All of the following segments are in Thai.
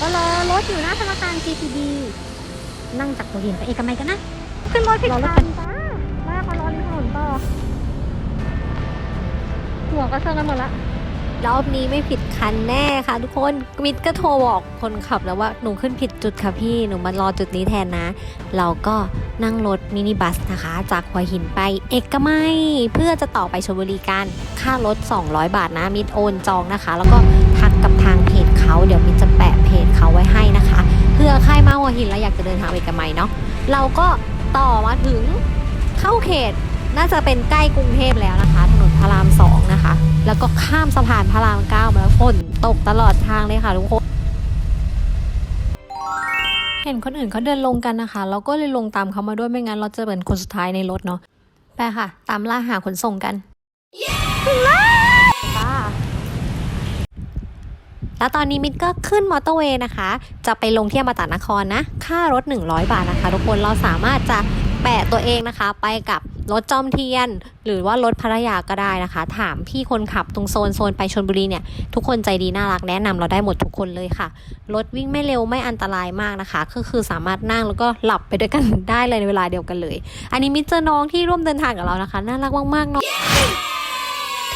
ก็รอรถอยู่นะธนาคาร CTB นั่งจากหัวหินไปเอกมัยกันนะ ขึ้นรถผิดคันจ้าแม่มารอริมถนนต่อหัวก็เซิงกันหมดละรอบนี้ไม่ผิดคันแน่ค่ะทุกคนมิดก็โทรบอกคนขับแล้วว่าหนูขึ้นผิดจุดค่ะพี่หนูมารอจุดนี้แทนนะ เราก็นั่งรถมินิบัสนะคะ จากหัวหินไปเอกมัยเพื่อจะต่อไปชลบุรีกันค่ารถ 200 บาทนะมิดโอนจองนะคะ แล้วก็ทักกับทางเพจเขาเดี๋ยวมิดือใครมาหัวหินแล้วอยากจะเดินทางไปเอกมัยเนาะเราก็ต่อมาถึงเข้าเขตน่าจะเป็นใกล้กรุงเทพแล้วนะคะ ถนนพระรามสองนะคะ แล้วก็ข้ามสะพานพระรามเก้ามาแล้วฝนตกตลอดทางเลยค่ะทุกคนเห็นคนอื่นเขาเดินลงกันนะคะ เราก็เลยลงตามเขามาด้วยไม่งั้น เราจะเป็นคนสุดท้ายในรถเนาะไปค่ะ ตามล่าหาขนส่งกันถึ แล้วตอนนี้มิดก็ขึ้นมอเตอร์เวย์นะคะ จะไปลงที่อมตะนครนะ ค่ารถ 100 บาทนะคะ ทุกคนเราสามารถจะแปะตัวเองนะคะ ไปกับรถจอมเทียน หรือว่ารถภรรยาก็ได้นะคะ ถามพี่คนขับตรงโซนโซนไปชนบุรีเนี่ย ทุกคนใจดีน่ารักแนะนำเราได้หมดทุกคนเลยค่ะ รถวิ่งไม่เร็วไม่อันตรายมากนะคะ ก็คือสามารถนั่งแล้วก็หลับไปด้วยกันได้เลยในเวลาเดียวกันเลย อันนี้มิเจอน้องที่ร่วมเดินทางกับเรานะคะ น่ารักมากๆเนาะ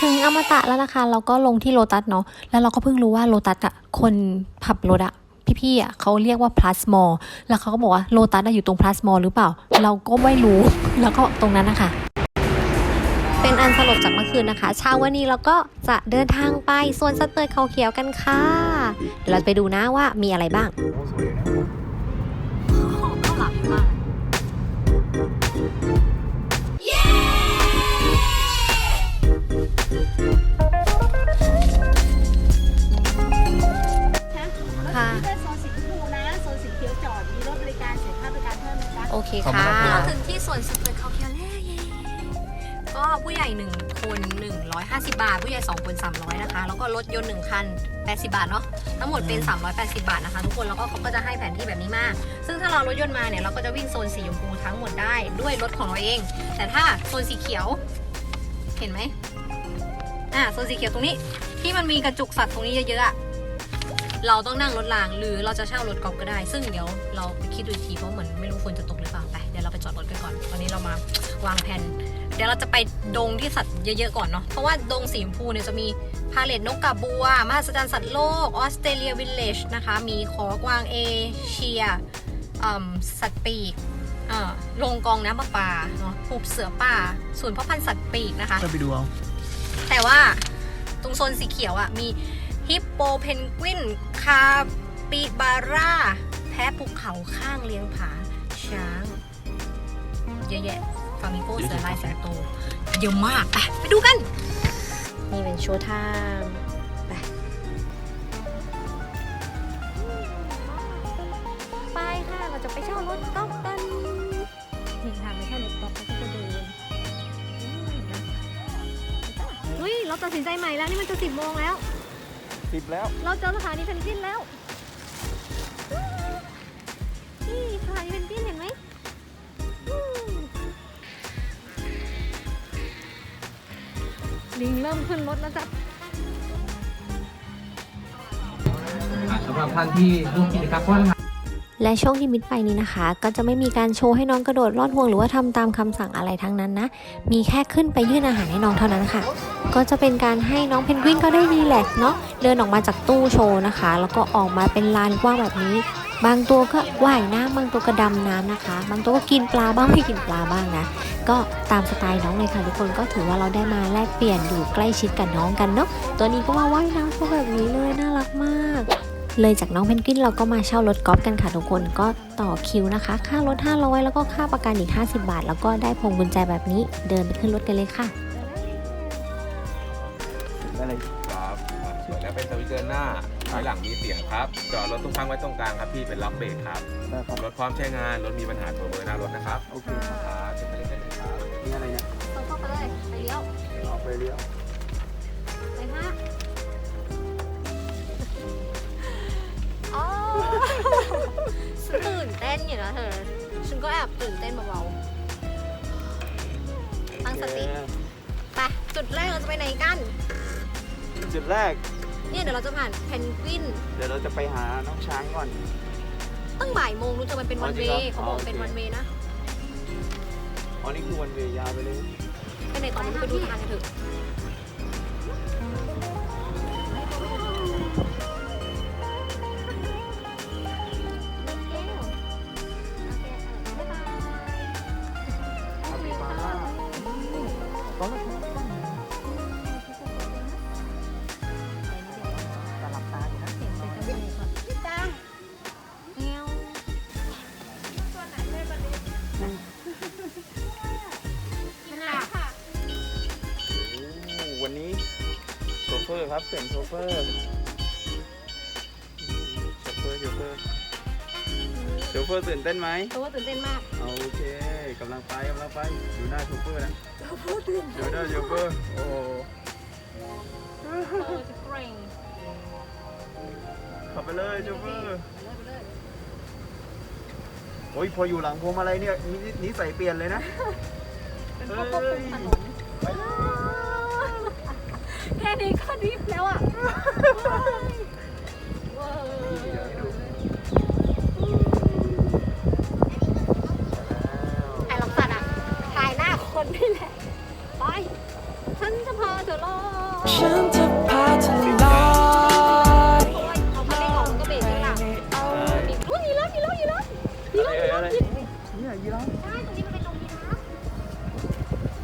ถึงอมตะแล้วนะคะ เราก็ลงที่โลตัสเนาะแล้วเราก็เพิ่งรู้ว่าโลตัสอะคนขับรถอะพี่ๆอะเขาเรียกว่า plus mall แล้วเขาก็บอกว่าโลตัสอยู่ตรง plus mall หรือเปล่า เราก็ไม่รู้ แล้วก็ตรงนั้นนะคะ เป็นอันสลบจากเมื่อคืนนะคะ เช้าวันนี้เราก็จะเดินทางไปสวนสเตอร์เขาเขียวกันค่ะ เดี๋ยวเราไปดูนะว่ามีอะไรบ้าง โอเคขอบคุค่ะณครับเราถึงที่สวนสเตอร์เขาเขียวแล้วเย้ก็ผู้ใหญ่ 1 คน 150 บาท ผู้ใหญ่ 2 คน 300 นะคะ แล้วก็รถยนต์ 1 คัน 80 บาทเนาะทั้งหมดเป็น 380 บาทนะคะ ทุกคนแล้วก็เขาก็จะให้แผนที่แบบนี้มา ซึ่งถ้าเรารถยนต์มาเนี่ยเราก็จะวิ่งโซนสีชมพูทั้งหมดได้ด้วยรถของเราเอง แต่ถ้าโซนสีเขียว เห็นไหมอ่าโซนสีเขียวตรงนี้ที่มันมีกระจุกสัตว์ตรงนี้เยอะๆอะ เราต้องนั่งรถรางหรือเราจะเช่ารถกอล์ฟก็ได้ ซึ่งเดี๋ยวเราไปคิดดูอีกทีเพราะเหมือนไม่รู้ฝนจะตกหรือเปล่าไปเดี๋ยวเราไปจอดรถกันก่อน ตอนนี้เรามาวางแผนเดี๋ยวเราจะไปดงที่สัตว์เยอะๆก่อนเนาะเพราะว่าดงสีชมพูเนี่ยจะมีพาเลตนกกาบัวมหัศจรรย์สัตว์โลกออสเตรเลียวิลเลจนะคะ มีขอกวางเอเชียอืมสัตว์ปีกเอ่อโรงกองน้ำประปาเนาะผูบเสือป่าศูนย์เพาะพันธุ์สัตว์ปีกนะคะก็ไปดูเอาแต่ว่าตรงโซนสีเขียวอะ่ะมี ฮิปโปเพนกวิน คาปิบาร่า แพะภูเขาข้างเลี้ยงผา ช้าง เยอะแยะฟามิโกเสือลายแสงโตเยอะมากไปไปดูกัน นี่เป็นโชว์ไทม์ไป ไปค่ะ เราจะไปเช่ารถก๊อฟกันนี่ค่ะไม่ใช่รถก๊อฟเราจะเดินเฮ้ย เราตัดสินใจใหม่แล้ว นี่มันจะสิบโมงแล้ว สิบแล้ว เราเจอสถานีเพนกวินแล้วนี่สถานีเพนกวินเห็นไหมอืมลิงเริ่มขึ้นรถแล้วจ้ะอะสำหรับท่านที่ร่วมกิจกรรมว่ายน้ำ และช่วงที่มิดไปนี้นะคะ ก็จะไม่มีการโชว์ให้น้องกระโดดลอดห่วงหรือว่าทำตามคำสั่งอะไรทั้งนั้นนะ มีแค่ขึ้นไปยื่นอาหารให้น้องเท่านั้นค่ะ ก็จะเป็นการให้น้องเพนกวินก็ได้รีแลกเนาะเดินออกมาจากตู้โชว์นะคะ แล้วก็ออกมาเป็นลานกว้างแบบนี้ บางตัวก็ว่ายน้ำบางตัวก็ดำน้ำนะคะ บางตัวก็กินปลาบ้างไม่กินปลาบ้างนะก็ตามสไตล์น้องเลยค่ะทุกคนก็ถือว่าเราได้มาแลกเปลี่ยนอยู่ใกล้ชิดกับน้องกันเนาะตัวนี้ก็มาว่ายน้ำก็แบบนี้เลยน่ารักมาก เลยจากน้องเพนกวินเราก็มาเช่ารถกอล์ฟกันค่ะทุกคนก็ต่อคิวนะคะ ค่ารถ 500 แล้วก็ค่าประกันอีก 50 บาท แล้วก็ได้พวงกุญแจแบบนี้เดินไปขึ้นรถกันเลยค่ะอะไรครับแล้วเป็นสวิตช์เดินหน้าถอยหลังมีเสียงครับ จอดรถทุกครั้งไว้ตรงกลางครับพี่เป็นล็อกเบรกครับได้ครับรถพร้อมใช้งานรถมีปัญหาโทรเบอร์หน้ารถนะครับ โอเคครับครับจะไปเล่นได้เลยครับนี่อะไรเนี่ยเข้าไปเลยไปเลี้ยวเอาไปเลี้ยว ฉันตื่นเต้นอยู่นะเธอ ฉันก็แอบตื่นเต้นเบาๆตั้งสติ ไป จุดแรกเราจะไปไหนกัน จุดแรก เนี่ยเดี๋ยวเราจะผ่านเพนกวิน เดี๋ยวเราจะไปหาน้องช้างก่อน ตั้งบ่ายโมงรู้จักมันเป็นอ๋วัอนจริเวงเหรอย์เขาบอกอ๋อโอเคเป็นวันเวย์นะ อ๋อนี่คือวันเวย์ยาวไปเลยไปไหนต่อไม่รู้ไปดูทางกันเถอะ ตื่นเต้นไหมตัวตื่นเต้นมากโอเคกำลังไปกำลังไปดูหน้าโชเฟอร์นะดูหน้าโชเฟอร์โอ้โหเออจะเกรงขับไปเลยโชเฟอร์ไปเลยไปเลยโอ้ยพออยู่หลังพวงมาลัยเนี่ยนินิสัยเปลี่ยนเลยนะเป็นพวกควบคุมถนนแค่นี้ก็ดิฟแล้วอะ นี่แหละ ไป ฉันจะพาเธอลอยฉันจะพาเธอลอยเอาคันเร่งออกมันก็เบรกข้างหลังมีอุ้ยมีรถมีรถมีรถมีรถมีรถอะไรมีรถเนี่ยยีราฟใช่ตรงนี้มันเป็นตรงนี้นะ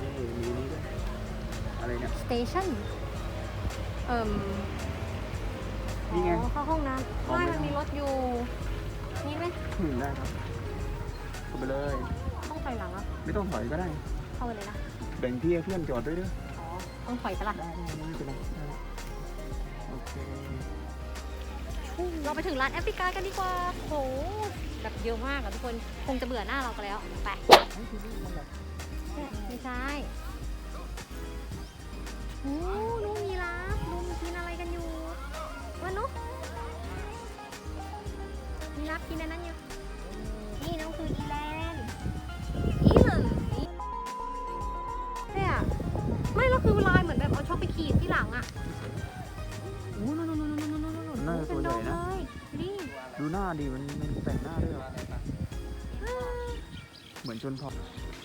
นี่มีนี่ด้วยอะไรเนี่ยสเตชันเอ่มนี่ไงอ๋อเข้าห้องน้ำไม่มันมีรถอยู่ นี่ไหมอืมได้ครับเข้าไปเลย ต้องถอยหลังอะ ไม่ต้องถอยก็ได้ เข้าไปเลยนะ แบ่งที่ให้เพื่อนจอดด้วยด้วยอ๋อ ต้องถอยปะล่ะได้ได้ไม่เป็นไรได้โอเคเราไปถึงร้านแอฟริกากันดีกว่าโหแบบเยอะมากอะทุกคน คงจะเบื่อหน้าเรากันแล้ว ไปไม่ใช่โอ้ลุงมีรับลุงกินอะไรกันอยู่วะนุ๊กมีรับกินอันนั้นอยู่ ไปขีดที่หลังอะโอ้โหนู่นนู่นนู่นนู่นนู่นนู่นน่าจะเป็นโดมตัวใหญ่เลนะ ยนี่ดูหน้าดีมันมันแต่งหน้าด้วยเหรอเหมือนชนเผ่า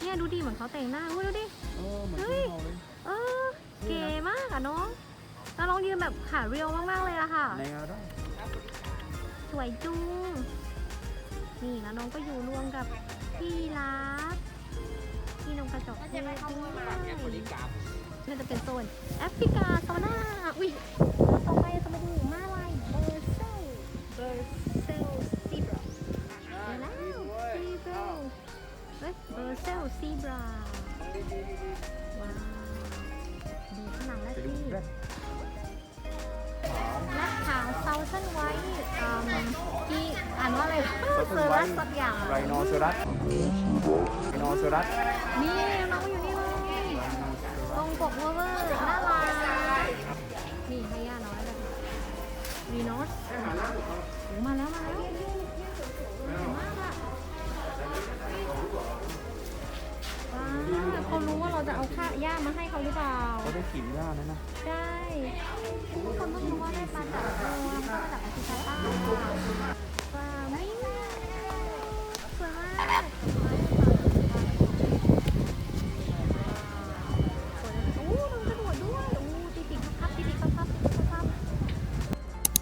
เนี่ยดูดิเหมือนเขาแต่งหน้าอุ้ยดูดิ เออเหมือนชนเผ่าเลย เออ เก๋มากอะน้องแล้วน้องยืนแบบขาเรียวมากๆเลยอะค่ะ ในเอาได้สวยจุงนี่แล้วน้องก็อยู่รวมกับพี่ยีรับพี่นมกระจอกเทศด้วย มันจะเป็นโซนแอฟริกาโซน่าอุ้ยต่อไปจะมาดูม้าลายเบอร์เซลเบอร์เซลซีบราเดี๋ยวแล้วซีบราเฮ้ยเบอร์เซลซีบราว้าวดูข้างหลังแล้วไปสิดูแรดและขาวเซาเซนไว้ที่อ่านว่าอะไรเซอร์รัสสักอย่างไรโนเสรัสไรโนเสรัสนี่น้องอยู่นี่ เลยตรงปกเวอร์เวอร์น่ารักนี่ให้ย่าน้อยเลยวีนอสโอ้มาแล้วมาแล้วมากอะว้าวเขารู้ว่าเราจะเอาค่าย่ามาให้เขาหรือเปล่า เขาได้กลิ่นหญ้านะนะใช่ทุกคนต้องรู้ว่าได้มาจากโรแล้วก็จากอาซิคาต้าว้า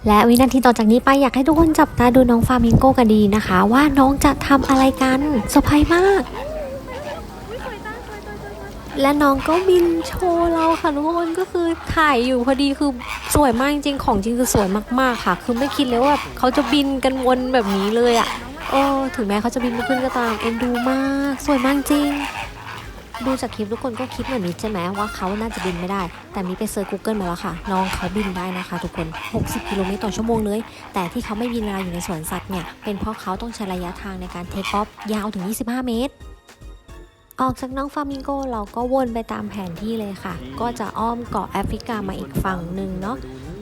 และวินาทีต่อจากนี้ไปอยากให้ทุกคนจับตาดูน้องฟามิงโกกันดีนะคะ ว่าน้องจะทำอะไรกันเซอร์ไพรส์มาก และน้องก็บินโชว์เราค่ะทุกคนก็คือถ่ายอยู่พอดีคือสวยมากจริงๆของจริงคือสวยมากๆค่ะ คือไม่คิดเลยว่าเขาจะบินกันวนแบบนี้เลยอะ่ะโอ้ถึงแม้เขาจะบินไม่ขึ้นก็ตามเอ็นดูมาก สวยมากจริง ดูจากคลิปทุกคนก็คิดเหมือนมิดใช่ไหมว่าเขาน่าจะบินไม่ได้ แต่มิดไปเซิร์ช Google มาแล้วค่ะ น้องเขาบินได้นะคะ ทุกคน 60 กิโลเมตรต่อชั่วโมงเลย แต่ที่เขาไม่บินเวลาอยู่ในสวนสัตว์เนี่ย เป็นเพราะเขาต้องใช้ระยะทางในการเทคออฟยาวถึง 25 เมตร ออกจากน้องฟามิงโกเราก็วนไปตามแผนที่เลยค่ะ ก็จะอ้อมเกาะแอฟริกามาอีกฝั่งหนึ่งเนาะ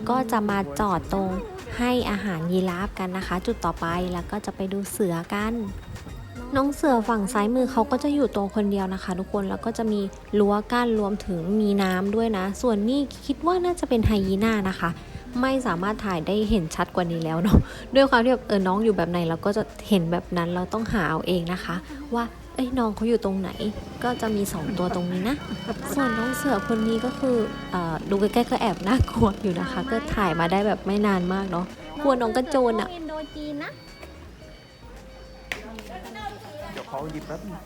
ก็จะมาจอดตรงให้อาหารยีราฟกันนะคะ จุดต่อไปแล้วก็จะไปดูเสือกัน น้องเสือฝั่งซ้ายมือเขาก็จะอยู่ตัวคนเดียวนะคะ ทุกคนแล้วก็จะมีรั้วกั้นรวมถึงมีน้ำด้วยนะ ส่วนนี้คิดว่าน่าจะเป็นไฮยีน่านะคะ ไม่สามารถถ่ายได้เห็นชัดกว่านี้แล้วเนาะด้วยความที่แบบเออน้องอยู่แบบไหนเราก็จะเห็นแบบนั้นเราต้องหาเอาเองนะคะ ว่าเอ้ยน้องเขาอยู่ตรงไหนก็จะมี 2 ตัวตรงนี้นะ ส่วนน้องเสือคนนี้ก็คือเอ่อดูใกล้ๆก็แอบน่ากลัวอยู่นะคะ ก็ถ่ายมาได้แบบไม่นานมากเนาะกลัวน้องกระโจนอะ ขาหยิบแป๊บนึง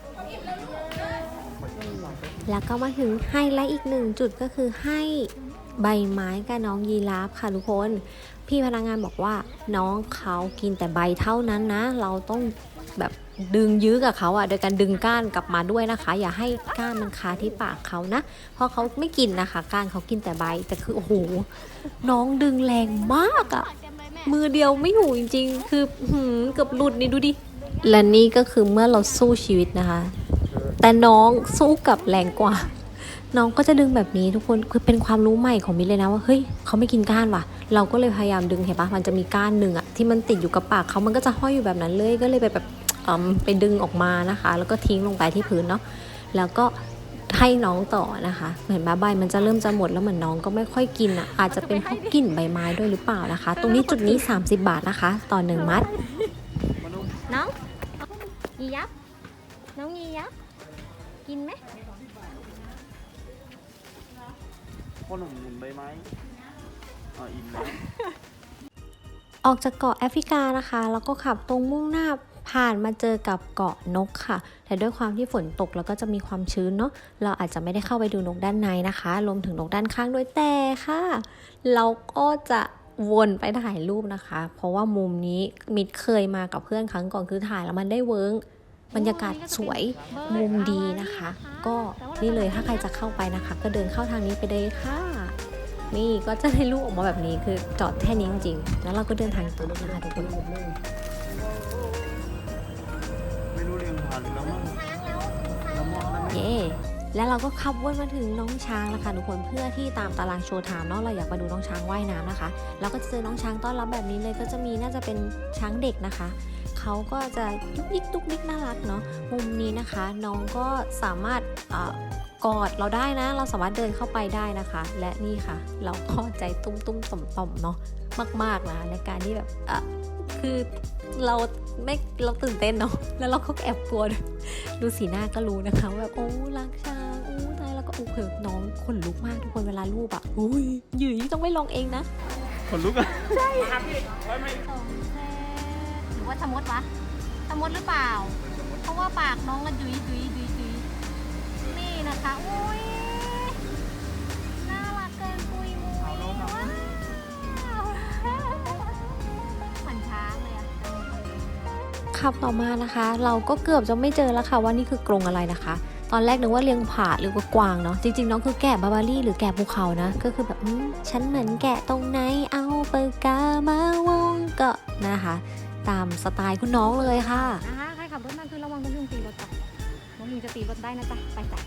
แล้วก็มาถึงไฮไลท์อีกหนึ่งจุดก็คือให้ใบไม้กับน้องยีราฟค่ะทุกคน พี่พนักงานบอกว่าน้องเขากินแต่ใบเท่านั้นนะ เราต้องแบบดึงยื้อกับเขาอะโดยการดึงก้านกลับมาด้วยนะคะ อย่าให้ก้านมันคาที่ปากเขานะ เพราะเขาไม่กินนะคะ ก้านเขากินแต่ใบแต่คือโอ้โหน้องดึงแรงมากอะมือเดียวไม่อยู่จริง ๆ คือหืมเกือบหลุดนี่ดูดิ และนี่ก็คือเมื่อเราสู้ชีวิตนะคะ แต่น้องสู้กลับแรงกว่า น้องก็จะดึงแบบนี้ทุกคนคือเป็นความรู้ใหม่ของมินเลยนะว่าเฮ้ยเขาไม่กินก้านว่ะ เราก็เลยพยายามดึงเห็นปะมันจะมีก้านหนึ่งอะที่มันติดอยู่กับปากเขามันก็จะห้อยอยู่แบบนั้นเลยก็เลยไปแบบเอ่มไปดึงออกมานะคะ แล้วก็ทิ้งลงไปที่พื้นเนาะแล้วก็ให้น้องต่อนะคะ เหมือนบาใบมันจะเริ่มจะหมดแล้วเหมือนน้องก็ไม่ค่อยกินอะอาจจะเป็นเพราะกลิ่นใบไม้ด้วยหรือเปล่านะคะ ตรงนี้จุดนี้ 30 บาทนะคะ ต่อหนึ่งมัดน้อง ยียับ น้องยียับ กินไหมพ่อหนุ่มหมุนใบไม้อ๋ออิ่มแล้ว ออกจากเกาะแอฟริกานะคะ แล้วก็ขับตรงมุ่งหน้าผ่านมาเจอกับเกาะนกค่ะ แต่ด้วยความที่ฝนตกแล้วก็จะมีความชื้นเนาะ เราอาจจะไม่ได้เข้าไปดูนกด้านในนะคะ รวมถึงนกด้านข้างด้วยแต่ค่ะ เราก็จะ วนไปถ่ายรูปนะคะ เพราะว่ามุมนี้มิดเคยมากับเพื่อนครั้งก่อนคือถ่ายแล้วมันได้เวิร์กบรรยากาศสวยมุมดีนะคะ ก็นี่เลยถ้าใครจะเข้าไปนะคะ ก็เดินเข้าทางนี้ไปเลยค่ะ นี่ก็จะได้รูปออกมาแบบนี้คือจอดแค่นี้จริงๆแล้วเราก็เดินทางต่อนะคะทุกคนไม่รู้เรียงผ่านแล้วมั้ง แล้วเราก็ขับวนมาถึงน้องช้างแล้วค่ะทุกคนเพื่อที่ตามตารางโชว์ไทม์เนาะเราอยากมาดูน้องช้างว่ายน้ำนะคะ เราก็จะเจอน้องช้างต้อนรับแบบนี้เลยก็จะมีน่าจะเป็นช้างเด็กนะคะเขาก็จะยุกยิกตุกนิกน่ารักเนาะมุมนี้นะคะ น้องก็สามารถกอดเราได้นะ เราสามารถเดินเข้าไปได้นะคะ และนี่ค่ะ เราก็ใจตุ้มตุ้มต่อมต่อมๆเนาะมาก ๆนะในการที่แบบคือ เราไม่เราตื่นเต้นเนาะแล้วเราก็แอบกลัวด้วยดูสีหน้าก็รู้นะคะว่าแบบโอ้รักช้างโอ้ตายแล้วก็โอ้เผน้องขนลุกมากทุกคนเวลารูปอะโอ้ยหยืยต้องไม่ลองเองนะขนลุกอะหรือว่าชะมดวะชะมดหรือเปล่า เพราะว่าปากน้องก็ยุยยุยยุยยุยนี่นะคะอุ้ย ขับต่อมานะคะ เราก็เกือบจะไม่เจอแล้วค่ะว่านี่คือกรงอะไรนะคะ ตอนแรกนึกว่าเลี้ยงผาหรือว่ากวางเนาะจริงๆน้องคือแกะบาบารี่หรือแกะภูเขานะ ก็คือแบบอืมฉันเหมือนแกะตรงไหนเอาปากกามาวงก็นะคะ ตามสไตล์คุณน้องเลยค่ะนะคะใครขับรถมาคือระวังน้องยุงตีรถจ้ะน้องยุงจะตีรถได้นะจ๊ะไปจ้ะ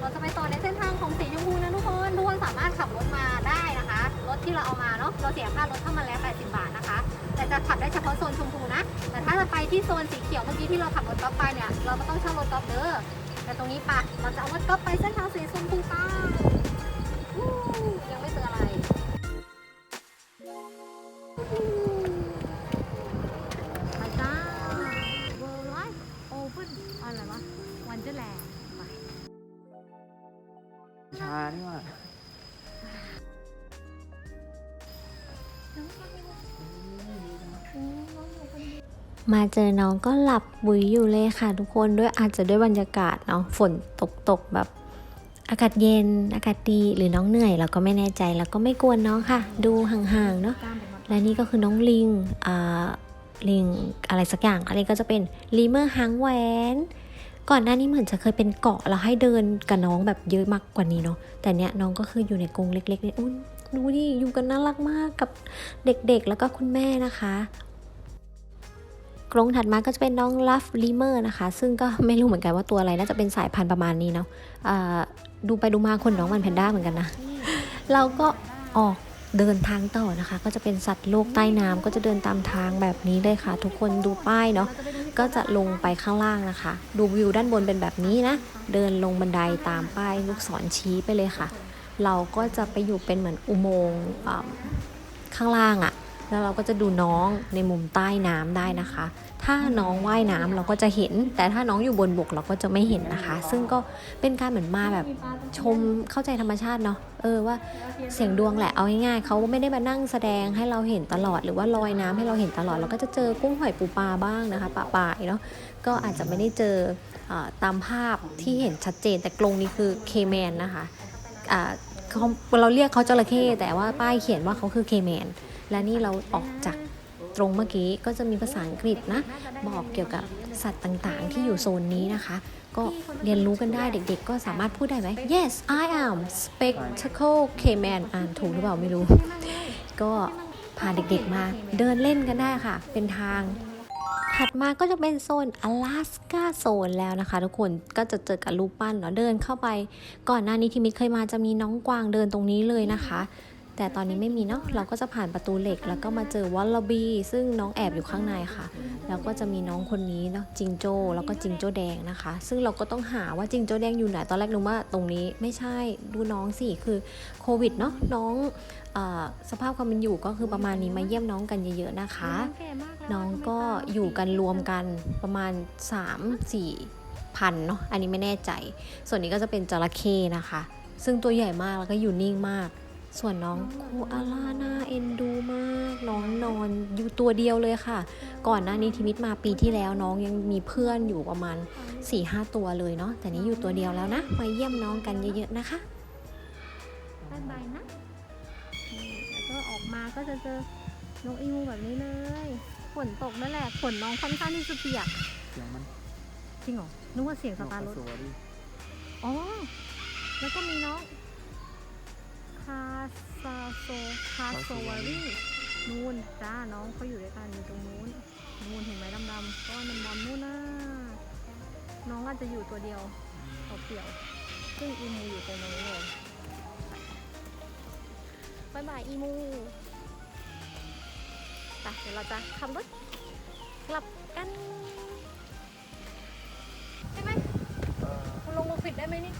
เราจะไปต่อในเส้นทางของสีชมพูนะทุกคนทุกคนสามารถขับรถมาได้นะคะรถที่เราเอามาเนาะเราเสียค่ารถเข้ามาแล้ว80 บาทนะคะ แต่จะขับได้เฉพาะโซนชมพูนะ แต่ถ้าจะไปที่โซนสีเขียวเมื่อกี้ที่เราขับรถกอล์ฟไปเนี่ย เราก็ต้องเช่ารถกอล์ฟเด้อ แต่ตรงนี้ปะเราจะเอารถกอล์ฟไปเส้นทางสีชมพูกันวู้ยังไม่เจออะไร ไปจ้า World Life Open อะไรวะ Wonderland ไปชานี่ว่า มาเจอน้องก็หลับบุยอยู่เลยค่ะ ทุกคนด้วยอาจจะด้วยบรรยากาศเนาะฝนตกตกๆแบบ อากาศเย็น อากาศดีหรือน้องเหนื่อย เราก็ไม่แน่ใจแล้วก็ไม่กวนน้องค่ะ ดูห่างๆเนาะและนี่ก็คือน้องลิงอ่าลิงอะไรสักอย่างอันนี้ก็จะเป็นลีเมอร์หางแหวน ก่อนหน้านี้เหมือนจะเคยเป็นเกาะแล้วให้เดินกับน้องแบบเยอะมากกว่านี้เนาะแต่เนี้ยน้องก็คืออยู่ในกรงเล็กๆเนี่ยอุ้ย ดูดิอยู่กันน่ารักมากกับเด็กๆ แล้วก็คุณแม่นะคะกรงถัดมาก็จะเป็นน้องลัฟลิเมอร์นะคะ ซึ่งก็ไม่รู้เหมือนกันว่าตัวอะไร น่าจะเป็นสายพันธุ์ประมาณนี้เนาะดูไปดูมาคนน้องมันแพนด้าเหมือนกันนะ เราก็ออกเดินทางต่อนะคะ ก็จะเป็นสัตว์โลกใต้น้ำก็จะเดินตามทางแบบนี้เลยค่ะ ทุกคนดูป้ายเนาะก็จะลงไปข้างล่างนะคะ ดูวิวด้านบนเป็นแบบนี้นะ เดินลงบันไดตามป้ายลูกศรชี้ไปเลยค่ะ เราก็จะไปอยู่เป็นเหมือนอุโมงค์ข้างล่างอะแล้วเราก็จะดูน้องในมุมใต้น้ำได้นะคะ ถ้าน้องว่ายน้ำเราก็จะเห็น แต่ถ้าน้องอยู่บนบกเราก็จะไม่เห็นนะคะ ซึ่งก็เป็นการเหมือนมาแบบชมเข้าใจธรรมชาติเนาะ เออว่าเสียงดวงแหละ เอาง่ายๆเขาไม่ได้มานั่งแสดงให้เราเห็นตลอด หรือว่าลอยน้ำให้เราเห็นตลอด เราก็จะเจอกุ้งหอยปูปลาบ้างนะคะปลาปลายเนาะ ก็อาจจะไม่ได้เจออตามภาพที่เห็นชัดเจน แต่กรงนี้คือเคแมนนะคะ เราเรียกเขาจระเข้แต่ว่าป้ายเขียนว่าเขาคือเคแมนและนี่เราออกจากตรงเมื่อกี้ก็จะมีภาษาอังกฤษนะ บอกเกี่ยวกับสัตว์ต่างๆ ที่อยู่โซนนี้นะคะ ก็เรียนรู้กันได้เด็กๆ ก็สามารถพูดได้ไหม Yes I am spectacle Cayman อ่านถูกหรือเปล่าไม่รู้ ก็พาเด็กๆมาเดินเล่นกันได้ค่ะ เป็นทาง ถัดมาก็จะเป็นโซนอลาสกาโซนแล้วนะคะ ทุกคนก็จะเจอกับรูปปั้นเนาะเดินเข้าไป ก่อนหน้านี้ที่มิตรเคยมาจะมีน้องกวางเดินตรงนี้เลยนะคะ แต่ตอนนี้ไม่มีเนาะเราก็จะผ่านประตูเหล็ก แล้วก็มาเจอวอลลบีซึ่งน้องแอบอยู่ข้างในค่ะ แล้วก็จะมีน้องคนนี้เนาะจิงโจ้แล้วก็จิงโจ้แดงนะคะ ซึ่งเราก็ต้องหาว่าจิงโจ้แดงอยู่ไหนตอนแรกนึกว่าตรงนี้ไม่ใช่ดูน้องสิคือโควิดเนาะน้องอสภาพความเป็นอยู่ก็คือประมาณนี้มาเยี่ยมน้องกันเยอะๆนะคะ น้องก็อยู่กันรวมกันประมาณ 3-4พันเนาะอันนี้ไม่แน่ใจ ส่วนนี้ก็จะเป็นจระเข้นะคะ ซึ่งตัวใหญ่มากแล้วก็อยู่นิ่งมาก ส่วนน้องโคอาล่าน่าเอ็นดูมาก น้องนอนอยู่ตัวเดียวเลยค่ะ ก่อนหน้านี้ทิมิตมาปีที่แล้วน้องยังมีเพื่อนอยู่ประมาณ4-5ตัวเลยเนาะแต่นี้อยู่ตัวเดียวแล้วนะมาเยี่ยมน้องกันเยอะๆนะคะบายบายนะนี่แล้วก็ออกมาก็จะเจอนกอีมูแบบนี้เลยฝนตกนั่นแหละฝนน้องค่อนข้างที่จะเปียกเสียงมันจริงเหรอนึกว่าเสียงสตาร์รถสวัสดีอ๋อแล้วก็มีน้อง คาซาโซคาโซวารีนู่นจ้าน้องเขาอยู่ด้วยกันอยู่ตรงนู้นนู่นเห็นไหมดำๆก้อนดำๆนู่นน่ะน้องอาจจะอยู่ตัวเดียวเปลี่ยวซึ่งอีมูอยู่ตรงนี้เลยบายบายอีมูไปเดี๋ยวเราจะขับรถกลับกันใช่ไหมคุณลงมาฟิตได้ไหมนี่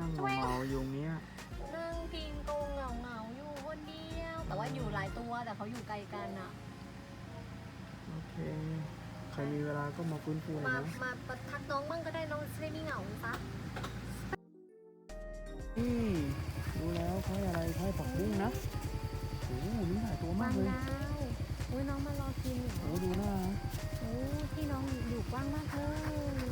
นั่งเงาๆอยู่เนี้ยนั่งพิงโกงเหงาเหงาๆอยู่คนเดียว แต่ว่าอยู่หลายตัวแต่เขาอยู่ไกลกันอะ โอเค ใครมีเวลาก็มาฟื้นฟูหน่มาอยนะมาประทักน้องบ้างก็ได้น้องจะได้ไม่เหงาซะนี่รู้แล้วไพ่อะไรไพ่ผักบุ้งนะโอ้โหนี่หลายตัวมากบางเลยดาวอุ้ยน้องมารอกินเหรโอ้อดูหน้านะโอ้ที่น้องอยู่กว้างมากเลย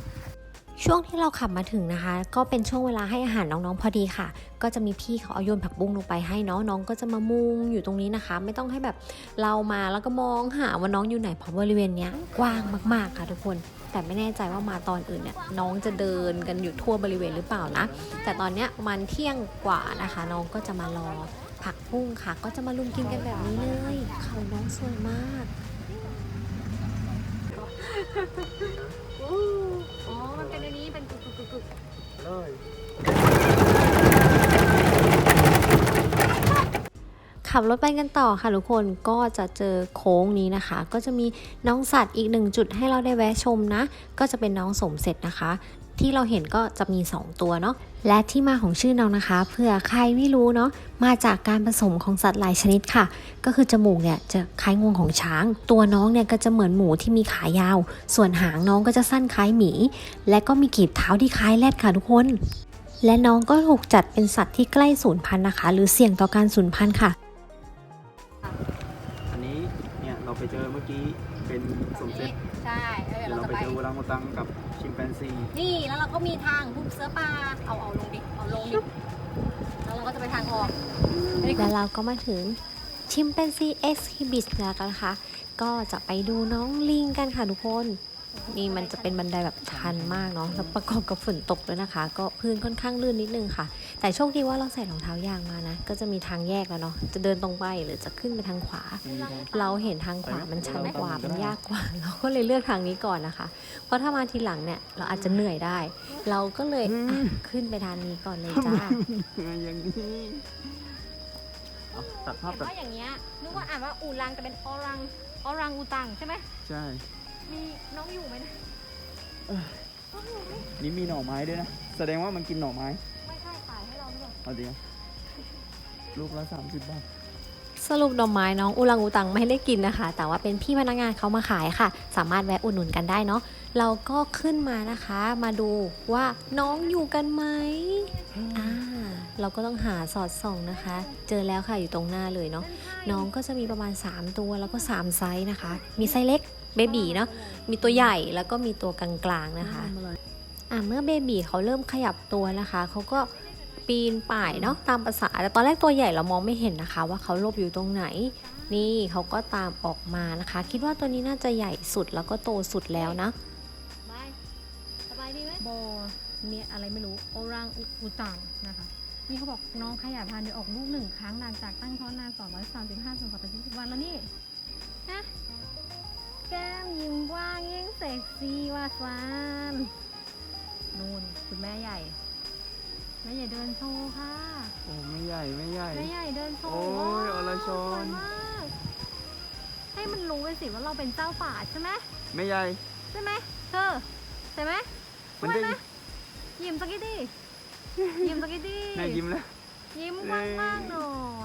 ช่วงที่เราขับมาถึงนะคะ ก็เป็นช่วงเวลาให้อาหารน้องๆพอดีค่ะ ก็จะมีพี่เขาเอาโยนผักบุ้งลงไปให้เนาะน้องก็จะมามุงอยู่ตรงนี้นะคะ ไม่ต้องให้แบบเรามาแล้วก็มองหาว่าน้องอยู่ไหนเพราะบริเวณเนี้ยกว้างมากๆค่ะทุกคน แต่ไม่แน่ใจว่ามาตอนอื่นเนี่ยน้องจะเดินกันอยู่ทั่วบริเวณหรือเปล่านะ แต่ตอนเนี้ยมันเที่ยงกว่านะคะ น้องก็จะมารอผักบุ้งค่ะ ก็จะมาลุมกินกันแบบนี้เลยเขาน้องสวยมาก อ๋อ มันเป็นอันนี้เป็นกึกกึกกึกกึก เลยขับรถไปกันต่อค่ะทุกคนก็จะเจอโค้งนี้นะคะ ก็จะมีน้องสัตว์อีกหนึ่งจุดให้เราได้แวะชมนะ ก็จะเป็นน้องสมเสร็จนะคะ ที่เราเห็นก็จะมี 2 ตัวเนาะและที่มาของชื่อน้องนะคะเผื่อใครไม่รู้เนาะมาจากการผสมของสัตว์หลายชนิดค่ะ ก็คือจมูกเนี่ยจะคล้ายงวงของช้าง ตัวน้องเนี่ยก็จะเหมือนหมูที่มีขายาว ส่วนหางน้องก็จะสั้นคล้ายหมี และก็มีกีบเท้าที่คล้ายแรดค่ะทุกคน และน้องก็ถูกจัดเป็นสัตว์ที่ใกล้สูญพันธุ์นะคะ หรือเสี่ยงต่อการสูญพันธุ์ค่ะ อันนี้เนี่ยเราไปเจอเมื่อกี้เป็นสมเซ็ตใช่แล้วเดี๋เดี๋ยยววเราเราไปจะไปเจอวรังอุตังกับ ชิมแปนซีนี่แล้วเราก็มีทางบุ้มเสือป่าเอาเอาลงดิเอาลงดิแล้วเราก็จะไปทางออกแล้วเราก็มาถึง Chimpanzee Exhibit แล้วกันนะคะ ก็จะไปดูน้องลิงกันค่ะทุกคน นี่มันจะเป็นบันไดแบบชันมากเนาะแล้วประกอบกับฝนตกด้วยนะคะ ก็พื้นค่อนข้างลื่นนิดนึงค่ะ แต่โชคดีว่าเราใส่รองเท้ายางมานะ ก็จะมีทางแยกแล้วเนาะจะเดินตรงไปหรือจะขึ้นไปทางขวา เราเห็นทางขวามันชันกว่ามันยากกว่าเราก็เลยเลือกทางนี้ก่อนนะคะ เพราะถ้ามาทีหลังเนี่ยเราอาจจะเหนื่อยได้ เราก็เลยอะขึ้นไปทางนี้ก่อนเลยจ้าอย่างนี้เอาตัดภาพเห็นตัดว่าอย่างเงี้ยนึกว่าอ่านว่าอูรังแต่เป็นออรังออรังอูตังใช่ไหมใช่ มีน้องอยู่ไหมนะนี่มีหน่อไม้ด้วยนะ แสดงว่ามันกินหน่อไม้ ไม่ใช่ขายให้เราหรือเปล่าเอาดียวลูกละสามสิบบาท สรุปดอกไม้น้องอุลังอุตังไม่ได้กินนะคะ แต่ว่าเป็นพี่พนักงานเขามาขายค่ะ สามารถแวะอุดหนุนกันได้เนาะ เราก็ขึ้นมานะคะ มาดูว่าน้องอยู่กันไหมอ่าเราก็ต้องหาสอดส่องนะคะ เจอแล้วค่ะอยู่ตรงหน้าเลยเนาะ น้องก็จะมีประมาณ 3 ตัวแล้วก็ 3 ไซส์นะคะ มีไซส์เล็ก เบบีเนาะมีตัวใหญ่แล้วก็มีตัวกลางๆนะคะอะเมื่อเบบีเขาเริ่มขยับตัวนะคะเขาก็ปีนป่ายเนาะตามภาษาแต่ตอนแรกตัวใหญ่เรามองไม่เห็นนะคะ ว่าเขาหลบอยู่ตรงไหน นี่เขาก็ตามออกมานะคะ คิดว่าตัวนี้น่าจะใหญ่สุดแล้วก็โตสุดแล้วนะบายสบายดีไหมโบเนี่ยอะไรไม่รู้โอรังอุตังนะคะ นี่เขาบอกน้องขยายพันธุ์โดยออกลูกหนึ่งครั้งหลังจากตั้งท้องนาน235ถึง280วันแล้วนี่นะ แก้มยิ้มกว้างยิ่งเซ็กซี่ว่าฟานนู่นคุณแม่ใหญ่ แม่ใหญ่เดินโชว์ค่ะ โอ้ไม่ใหญ่ไม่ใหญ่ แม่ใหญ่เดินโชว์โอ้ยอรชรสวยมาก ให้มันรู้ไปสิว่าเราเป็นเจ้าป่าใช่ไหมไม่ใหญ่ ใช่ไหมเธอใช่ไหมมันได้ยิ้มสักทีดิ ยิ้มสักทีดิแม่ยิ้มแล้ว ยิ้มกว้างๆหน่อยโอ้แ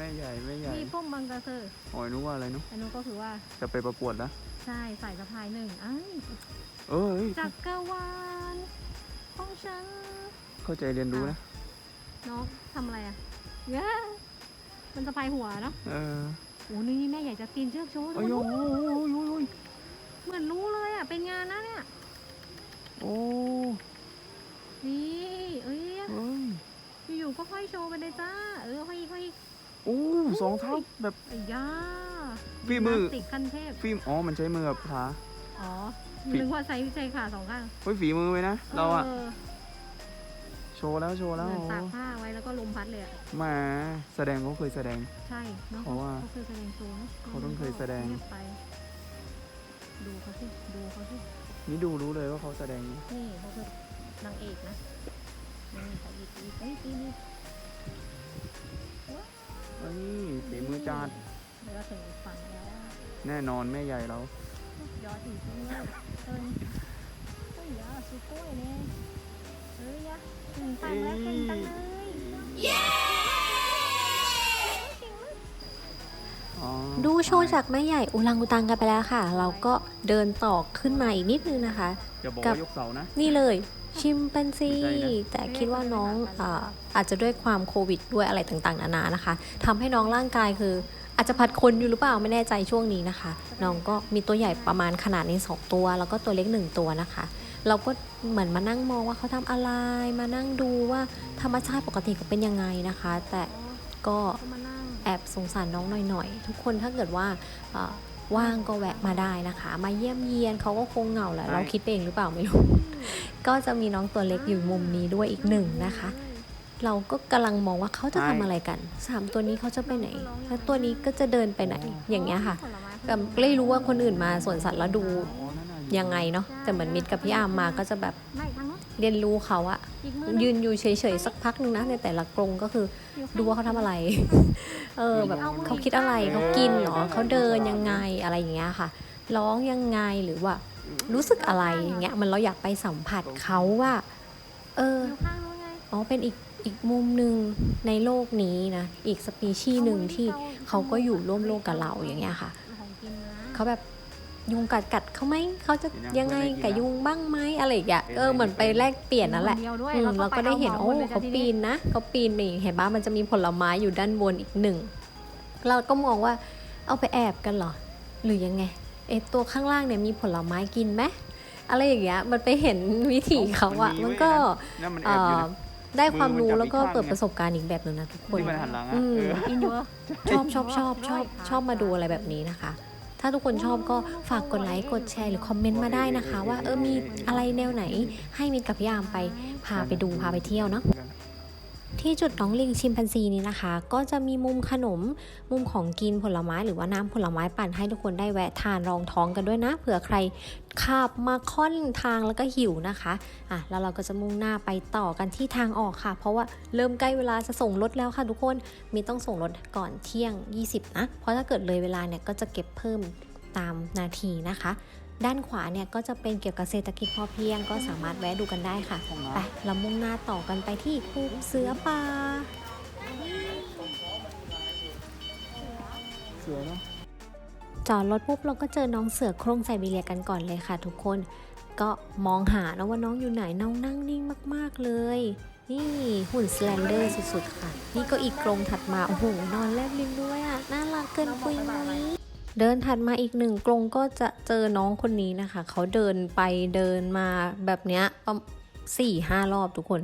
ม่ใหญ่แม่ใหญ่นี่พวกบังกะเซอร์โอ้ยนึกว่าอะไรเนาะอันนู้นก็คือว่าจะไปประกวดแล้วใช่ใส่สะพายหนึ่งไอ้ายเอ้ยจักรวาลของฉัน เข้าใจเรียนรู้นะน้องทำอะไรอะเย้มันสะพายหัวเนาะเออโอ้นี่แม่ใหญ่จะปีนเชือกโชว์โอ้ยดูโอ้ยโอ้ยโอ้ยโอ้ย เหมือนรู้เลยอะ เป็นงานนะเนี่ย โอ้ นี่เอ้ย เอ้ย อยู่ๆก็ห้อยโชว์ไปเลยจ้า เออห้อยห้อย โอ้ สองเท้าแบบไอ้ย่าฝีมือยินาสติกขั้นเทพ ฟิล์มอ๋อมันใช้มือกับขาอ๋อฝีนึกว่าใช้ใช้ขาสองข้างเฮ้ยฝีมือไว้นะเราอะอโชว์แล้วโชว์แล้วเหมือนตากผ้าไว้แล้วก็ลมพัดเลยอะแหมาแสดงเขาเคยแสดง ใช่เนอะเพราะว่าเขาเคยแสดงโชว์นะเขาต้องเคยแสดงเงียบไป ดูเขาสิดูเขาสินี่ดูรู้เลยว่าเขาแสดง นี่เขาคือนางเอกนะนี่แต่อีกอีกเอ้ยอี กอีกเฮ้ยฝีมือจัดเดี๋ยวเราถึงอีกฝั่งแล้วแน่นอนแม่ใหญ่เรายอดถึงที่เลยเอิญเฮ้ยยาสุโก้ยเนี่ยเฮ้ยยะถึงฝั่งแล้วเก่งจังเลยอ๋อดูโชว์จากแม่ใหญ่อุลังอุตังกันไปแล้วค่ะ เราก็เดินต่อขึ้นมาอีกนิดนึงนะคะ อย่าบอกกับว่ายกเสานะ นี่เลย ชิมแปนซีไม่ใช่นะแต่คิดว่าน้องอาอาจจะด้วยความโควิดด้วยอะไรต่างๆ นานานะคะทำให้น้องร่างกายคือ อาจจะผัดคนอยู่หรือเปล่าไม่แน่ใจช่วงนี้นะคะ น้องก็มีตัวใหญ่ประมาณขนาดนี้ 2 ตัว แล้วก็ตัวเล็ก 1 ตัวนะคะ เราก็เหมือนมานั่งมองว่าเขาทำอะไร มานั่งดูว่าธรรมชาติปกติเขาเป็นยังไงนะคะ แต่ก็ก็มานั่งแอบสงสารน้องหน่อยๆ ทุกคนถ้าเกิดว่าเอ่อ ว่างก็แวะมาได้นะคะ มาเยี่ยมเยียนเขาก็คงเหงาแหละใช่เราคิดไปเองหรือเปล่าไม่รู้ ก็จะมีน้องตัวเล็กอยู่มุมนี้ด้วยอีกหนึ่งนะคะ เราก็กำลังมองว่าเขาจะทำอะไรกันสามตัวนี้เขาจะไปไหนแล้วตัวนี้ก็จะเดินไปไหนอย่างเงี้ยค่ะผลไม้แต่ไม่รู้ว่าคนอื่นมาสวนสัตว์แล้วดูอ๋อนั่นน่ะยังไงเนาะแต่เหมือนมิดกับพี่อาร์มมาก็จะแบบไม่ทางนู้น เรียนรู้เขาอะอีกมือหนึ่งยืนอยู่เฉยๆสักพักหนึ่งนะในแต่ละกรงก็คืออยู่ข้งดูว่าเขาทำอะไร เออแบบเขาคิดอะไรเขากินเหรอเขาเดินยังไงอะไรอย่างเงี้ยค่ะ ร้องยังไงหรือว่ารู้สึกอะไรอย่างเงี้ยมันเราอยากไปสัมผัสเขาว่า เอออยู่ข้างนู้นไงอ๋อเป็นอีกอีกมุมหนึ่งในโลกนี้นะอีกสปีชีส์หนึ่งที่เขาก็อยู่ร่วมโลกกับเราอย่างเงี้ยค่ะของกินนะเขาแบบ ยุงกัดกัดเขาไหมเขาจะยังไงกับยุงบ้างไหมอะไรอย่างเงี้ยเออเหมือนไปแลกเปลี่ยนนั่นแหละคเดียวด้วยอืมแล้วเราก็ได้เห็นปโอ้มลยเขาทีปีนนะเขาปีนนี่เห็นปะมันจะมีผลไม้อยู่ด้านบนอีกหนึ่งเราก็มองว่าเอาไปแอบกันเหรอ หรือยังไงเอะตัวข้างล่างเนี่ยมีผลไม้กินไหมอะไรอย่างเงี้ยมันไปเห็นวิถีเขาอะมันมีมันก็นั่นมันแอเอ่บอยู่อนะได้ความรู้มือมันจับแล้วก็อีกข้างเปิดไงประสบการณ์อีกแบบหนึงนะทุกคนที่มันหันหลังอะอืมเออกินเยอะชอบชอบชอบชอบชอบมาดูอะไรแบบนี้นะคะ ถ้าทุกคนชอบก็ฝากกดไลค์กดแชร์หรือคอมเมนต์มาได้นะคะ ว่าเออมีอะไรแนวไหนให้มินกับพี่ยามไปพาไปดูพาไปเที่ยวเนาะ ที่จุดน้องลิงชิมแปนซีนี้นะคะ ก็จะมีมุมขนมมุมของกินผลไม้หรือว่าน้ำผลไม้ปั่นให้ทุกคนได้แวะทานรองท้องกันด้วยนะเผื่อใครขับมาค่อนทางแล้วก็หิวนะคะอะแล้วเราก็จะมุ่งหน้าไปต่อกันที่ทางออกค่ะ เพราะว่าเริ่มใกล้เวลาจะส่งรถแล้วค่ะทุกคนมีต้องส่งรถก่อนเที่ยง 20นะเพราะถ้าเกิดเลยเวลาเนี่ยก็จะเก็บเพิ่มตามนาทีนะคะ ด้านขวาเนี่ยก็จะเป็นเกี่ยวกับเศรษฐกิจพอเพียง ก็สามารถแวะดูกันได้ค่ะไปเรามุ่งหน้าต่อกันไปที่ภูเสือป่าเสือเนาะจอดรถปุ๊บเราก็เจอน้องเสือโครงไซบีเรียกันก่อนเลยค่ะ ทุกคนก็มองหานะว่าน้องอยู่ไหนน้องนั่งนิ่งมาก ๆ เลย นี่หุ่นสแลนเดอร์สุด ๆ ค่ะ นี่ก็อีกกรงถัดมา โอ้โห นอนแลบลิ้นด้วยอะ น่ารักเกินปุยมุย เดินถัดมาอีกหนึ่งกรงก็จะเจอน้องคนนี้นะคะ เขาเดินไปเดินมาแบบเนี้ยประมาณสี่ห้ารอบทุกคน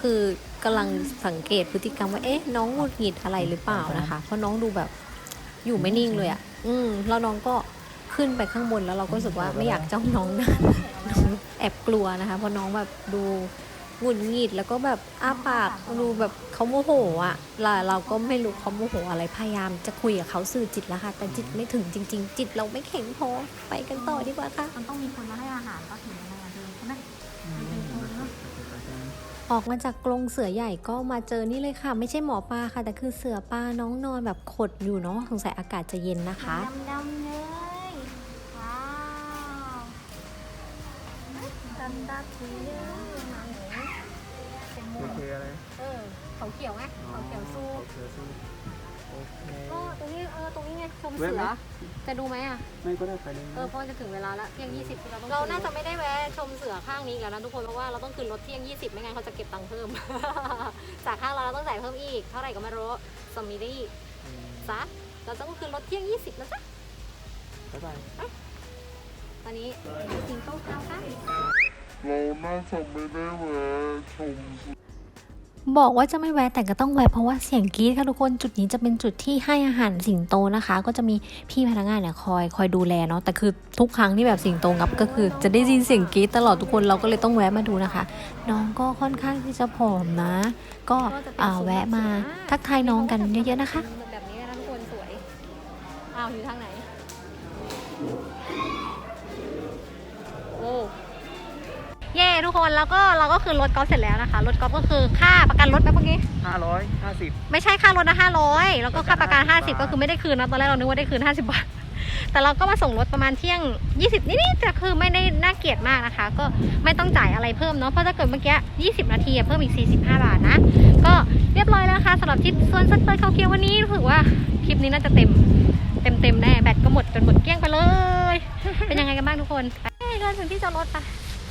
คือกำลังสังเกตพฤติกรรมว่าเอ๊ะน้องหงุดหงิดอะไรหรือเปล่านะคะ เพราะน้องดูแบบอยู่ไม่นิ่งเลยอะ อืมแล้วน้องก็ขึ้นไปข้างบนแล้วเราก็รู้สึกว่าไม่อยากจ้องน้องนะน้องแอบกลัวนะคะเพราะน้องแบบดู หงุดหงิดแล้วก็แบบอ้าปากดูแบบเขาโมโหอะเราเราก็ไม่รู้เขาโมโหอะไรพยายามจะคุยกับเขาสื่อจิตแล้วค่ะ แต่จิตไม่ถึงจริง ๆ จิตเราไม่แข็งพอไปกันต่อดีกว่าค่ะ มันต้องมีคนมาให้อาหารก็ถึงยังไงอะเดินใช่ไหมมันเป็นคนเนอะออกมาจากกรงเสือใหญ่ก็มาเจอนี่เลยค่ะ ไม่ใช่หมอปลาค่ะ แต่คือเสือปลาน้องนอนแบบขดอยู่เนาะสงสัยอากาศจะเย็นนะคะดำดำๆเลยว้าวดำดำๆเลย เขาเขียวไงเขาเขียวสู้โอเคสู้โอเคก็ตรงนี้เออตรงนี้ไงชมแวะเสืไหมอจะดูไหมอะ ไม่ก็ได้ไปเลยเออเพราะจะถึงเวลาแล้วเที่ยง20ที่เราต้องเราน่าจะไม่ได้แวะชมเสือข้างนี้อีกแล้วนะทุกคนเพราะว่าเราต้องคืนรถเที่ยง 20 ไม่งั้นเขาจะเก็บตังค์เพิ่ม จากข้างเราเราต้องจ่ายเพิ่มอีก เท่าไหร่ก็ไม่รู้สมิดี้ซะเราต้องคืนรถเที่ยง 20นะจ๊ะบ๊ายบายตอนนี้สิงโตขาวค่ะ บอกว่าจะไม่แวะแต่ก็ต้องแวะเพราะว่าเสียงกรี๊ดค่ะทุกคนจุดนี้จะเป็นจุดที่ให้อาหารสิงโตนะคะ ก็จะมีพี่พนักงานเนี่ยคอยคอยดูแลเนาะแต่คือทุกครั้งที่แบบสิงโตงับก็คือ จะได้ยินเสียงกรี๊ดตลอดทุกคนเราก็เลยต้องแวะมาดูนะคะ น้องก็ค่อนข้างที่จะผอมนะ ก็แวะมาทักทายน้องกันเยอะๆนะคะแบบนี้นะทุกคนสวยอ้าวอยู่ทางไหนโอ้ เย่ทุกคนแล้วก็เราก็คือรถกอล์ฟเสร็จแล้วนะคะรถกอล์ฟก็คือค่าประกันรถไปเมื่อกี้ห้าร้อยห้าสิบไม่ใช่ค่ารถนะห้าร้อยแล้วก็ค่าประกันห้าสิบก็คือไม่ได้คืนนะตอนแรกเรานึกว่าได้คืนห้าสิบบาทแต่เราก็มาส่งรถประมาณเที่ยง 20นิดๆแต่คือไม่ได้น่าเกลียดมากนะคะ ก็ไม่ต้องจ่ายอะไรเพิ่มเนาะเพราะถ้าเกิดเมื่อกี้ 20 นาทีอะเพิ่มอีก 45 บาทนะ ก็เรียบร้อยแล้วค่ะสำหรับทริปสวนสัตว์เปิดเขาเคียววันนี้รู้สึกว่าคลิปนี้น่าจะเต็มเต็มเต็มๆแน่แบตก็หมดจนหมดเกลี้ยงไปเลย เป็นยังไงกันบ้างทุกคนไปเดินถึงที่จอดรถไป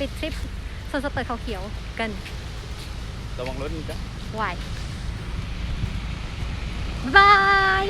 ปิดทริปสวนสัตว์เปิดเขาเขียวกันระวังรถนะจ๊ะไหวบาย